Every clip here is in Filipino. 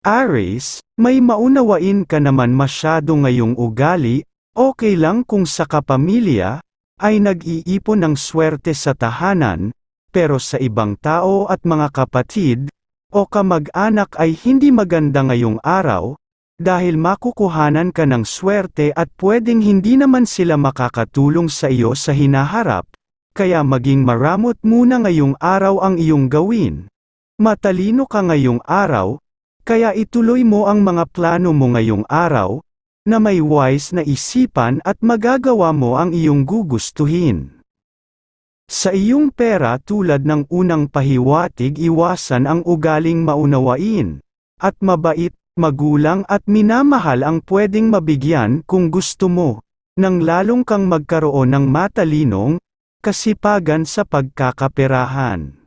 Aries, may maunawain ka naman masyado ngayong ugali, okay lang kung sa kapamilya, ay nag-iipon ng swerte sa tahanan, pero sa ibang tao at mga kapatid, o kamag-anak ay hindi maganda ngayong araw, dahil makukuhanan ka ng swerte at pwedeng hindi naman sila makakatulong sa iyo sa hinaharap, kaya maging maramot muna ngayong araw ang iyong gawin. Matalino ka ngayong araw, kaya ituloy mo ang mga plano mo ngayong araw, na may wise na isipan at magagawa mo ang iyong gugustuhin. Sa iyong pera tulad ng unang pahiwatig iwasan ang ugaling maunawain, at mabait, magulang at minamahal ang pwedeng mabigyan kung gusto mo, nang lalong kang magkaroon ng matalinong, kasipagan sa pagkakaperahan.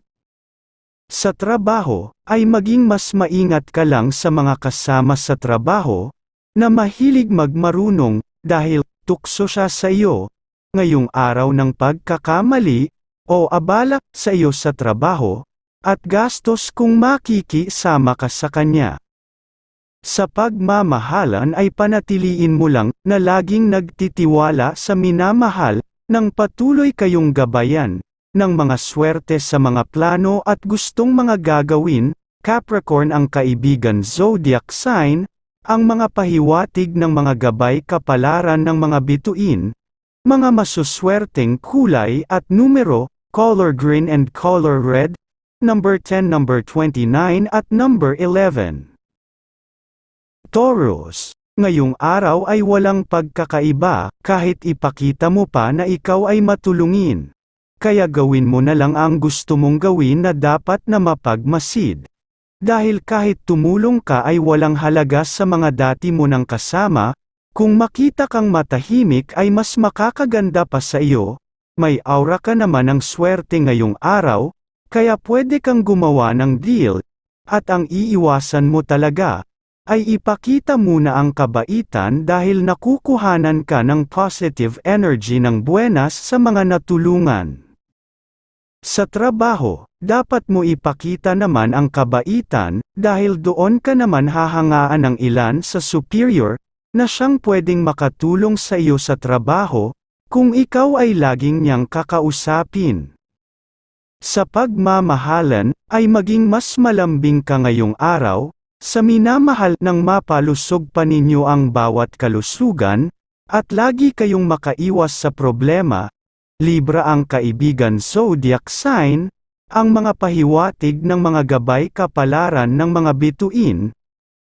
Sa trabaho, ay maging mas maingat ka lang sa mga kasama sa trabaho, na mahilig magmarunong, dahil tukso siya sa iyo, ngayong araw ng pagkakamali, o abala sa iyo sa trabaho, at gastos kung makikisama ka sa kanya. Sa pagmamahalan ay panatiliin mo lang na laging nagtitiwala sa minamahal, nang patuloy kayong gabayan, ng mga swerte sa mga plano at gustong mga gagawin, Capricorn ang kaibigan zodiac sign, ang mga pahiwatig ng mga gabay kapalaran ng mga bituin, mga masuswerteng kulay at numero, color green and color red, number 10, number 29 at number 11. Taurus, ngayong araw ay walang pagkakaiba, kahit ipakita mo pa na ikaw ay matulungin kaya gawin mo na lang ang gusto mong gawin na dapat na mapagmasid. Dahil kahit tumulong ka ay walang halaga sa mga dati mo ng kasama, kung makita kang matahimik ay mas makakaganda pa sa iyo, may aura ka naman ng swerte ngayong araw, kaya pwede kang gumawa ng deal, at ang iiwasan mo talaga, ay ipakita muna ang kabaitan dahil nakukuhanan ka ng positive energy ng buenas sa mga natulungan. Sa trabaho, dapat mo ipakita naman ang kabaitan, dahil doon ka naman hahangaan ng ilan sa superior, na siyang pwedeng makatulong sa iyo sa trabaho, kung ikaw ay laging niyang kakausapin. Sa pagmamahalan, ay maging mas malambing ka ngayong araw, sa minamahal ng mapalusog pa ninyo ang bawat kalusugan, at lagi kayong makaiwas sa problema, Libra ang kaibigan zodiac sign, ang mga pahiwatig ng mga gabay kapalaran ng mga bituin,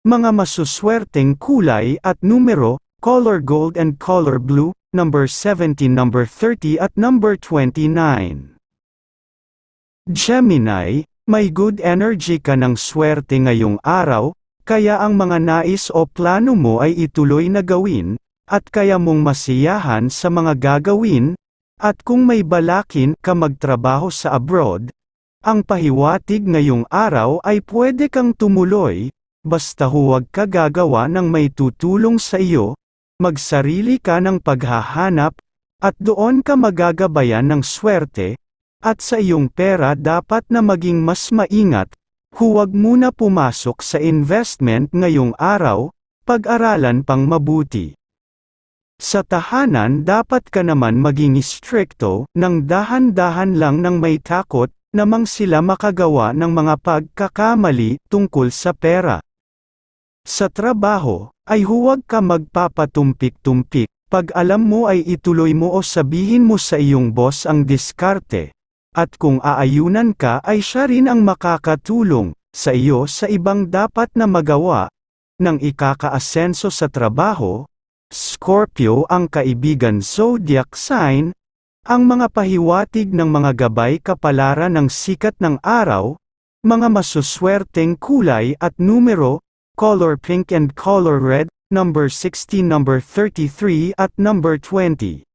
mga masuswerteng kulay at numero, color gold and color blue, number 17, number 30 at number 29. Gemini, may good energy ka ng swerte ngayong araw, kaya ang mga nais o plano mo ay ituloy na gawin, at kaya mong masiyahan sa mga gagawin, at kung may balakin ka magtrabaho sa abroad, ang pahiwatig ngayong araw ay pwede kang tumuloy, basta huwag ka gagawa ng may tutulong sa iyo, magsarili ka ng paghahanap, at doon ka magagabayan ng swerte, at sa iyong pera dapat na maging mas maingat, huwag muna pumasok sa investment ngayong araw, pag-aralan pang mabuti. Sa tahanan dapat ka naman maging stricto, nang dahan-dahan lang nang may takot, namang sila makagawa ng mga pagkakamali tungkol sa pera. Sa trabaho, ay huwag ka magpapatumpik-tumpik, pag alam mo ay ituloy mo o sabihin mo sa iyong boss ang diskarte. At kung aayunan ka ay siya rin ang makakatulong, sa iyo sa ibang dapat na magawa, nang ikakaasenso sa trabaho, Scorpio ang kaibigan zodiac sign, ang mga pahiwatig ng mga gabay kapalaran ng sikat ng araw, mga masuswerteng kulay at numero, color pink and color red, number 16, number 33 at number 20.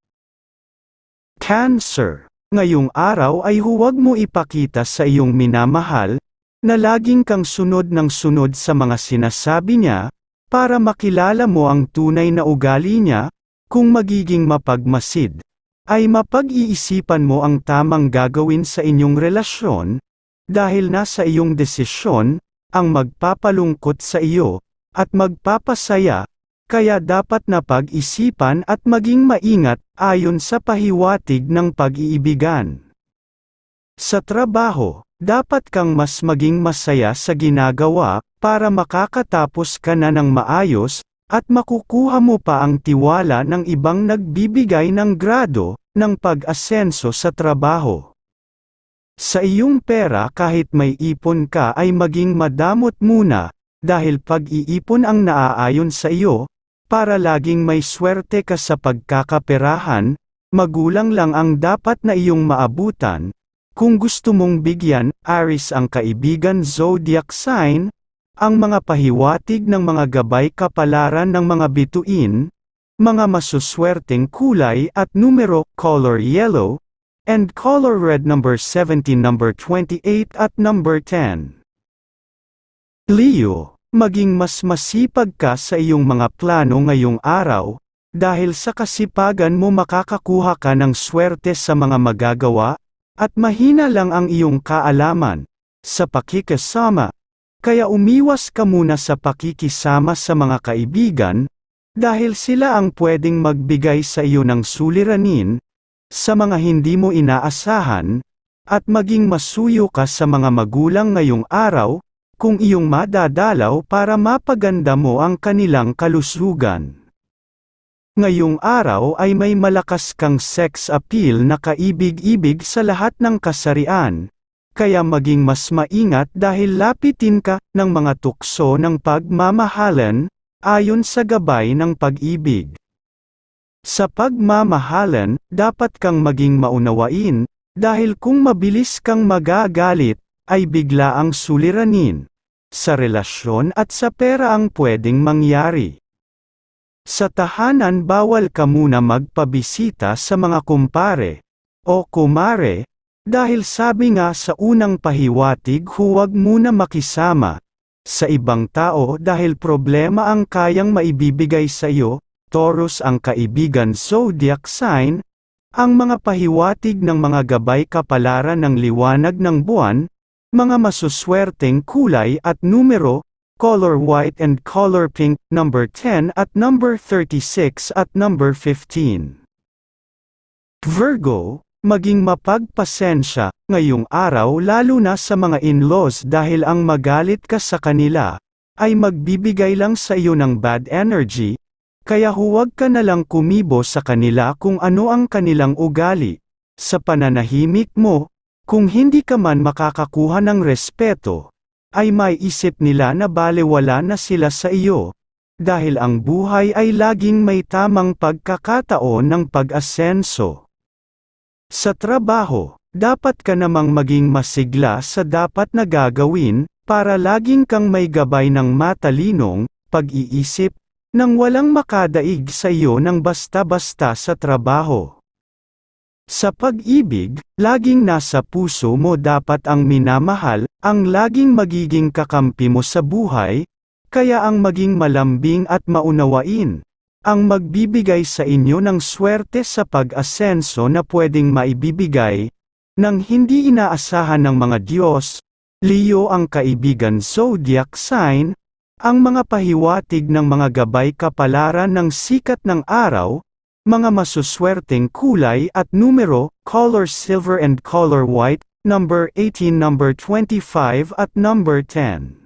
Cancer, ngayong araw ay huwag mo ipakita sa iyong minamahal, na laging kang sunod ng sunod sa mga sinasabi niya, para makilala mo ang tunay na ugali niya, kung magiging mapagmasid, ay mapag-iisipan mo ang tamang gagawin sa inyong relasyon, dahil nasa iyong desisyon, ang magpapalungkot sa iyo, at magpapasaya, kaya dapat na pag-isipan at maging maingat ayon sa pahiwatig ng pag-iibigan. Sa trabaho, dapat kang mas maging masaya sa ginagawa para makakatapos ka na ng maayos at makukuha mo pa ang tiwala ng ibang nagbibigay ng grado ng pag-asenso sa trabaho. Sa iyong pera kahit may ipon ka ay maging madamot muna, dahil pag-iipon ang naaayon sa iyo, para laging may swerte ka sa pagkakaperahan, magulang lang ang dapat na iyong maabutan. Kung gusto mong bigyan, Aris ang kaibigan zodiac sign, ang mga pahiwatig ng mga gabay kapalaran ng mga bituin, mga masuswerteng kulay at numero, color yellow, and color red number 17 number 28 at number 10. Leo, maging mas masipag ka sa iyong mga plano ngayong araw, dahil sa kasipagan mo makakakuha ka ng swerte sa mga magagawa, at mahina lang ang iyong kaalaman, sa pakikasama, kaya umiwas ka muna sa pakikisama sa mga kaibigan, dahil sila ang pwedeng magbigay sa iyo ng suliranin, sa mga hindi mo inaasahan, at maging masuyo ka sa mga magulang ngayong araw, kung iyong madadalaw para mapaganda mo ang kanilang kalusugan. Ngayong araw ay may malakas kang sex appeal na kaibig-ibig sa lahat ng kasarian, kaya maging mas maingat dahil lapitin ka ng mga tukso ng pagmamahalan, ayon sa gabay ng pag-ibig. Sa pagmamahalan, dapat kang maging maunawain, dahil kung mabilis kang magagalit, ay bigla ang suliranin sa relasyon at sa pera ang pwedeng mangyari. Sa tahanan bawal ka muna magpabisita sa mga kumpare o kumare, dahil sabi nga sa unang pahiwatig huwag muna makisama sa ibang tao dahil problema ang kayang maibibigay sa iyo, Taurus ang kaibigan zodiac sign, ang mga pahiwatig ng mga gabay kapalaran ng liwanag ng buwan, mga masuswerteng kulay at numero, color white and color pink, number 10 at number 36 at number 15. Virgo, maging mapagpasensya, ngayong araw lalo na sa mga in-laws dahil ang magalit ka sa kanila, ay magbibigay lang sa iyo ng bad energy, kaya huwag ka na lang kumibo sa kanila kung ano ang kanilang ugali. Sa pananahimik mo, kung hindi ka man makakakuha ng respeto, ay may isip nila na balewala na sila sa iyo, dahil ang buhay ay laging may tamang pagkakataon ng pag-asenso. Sa trabaho, dapat ka namang maging masigla sa dapat na gagawin, para laging kang may gabay ng matalinong, pag-iisip, nang walang makadaig sa iyo ng basta-basta sa trabaho. Sa pag-ibig, laging nasa puso mo dapat ang minamahal, ang laging magiging kakampi mo sa buhay, kaya ang maging malambing at maunawain, ang magbibigay sa inyo ng swerte sa pag-asenso na pwedeng maibibigay, nang hindi inaasahan ng mga Diyos, Leo ang kaibigan zodiac sign, ang mga pahiwatig ng mga gabay kapalaran ng sikat ng araw, mga masuswerteng kulay at numero, color silver and color white, number 18 number 25 at number 10.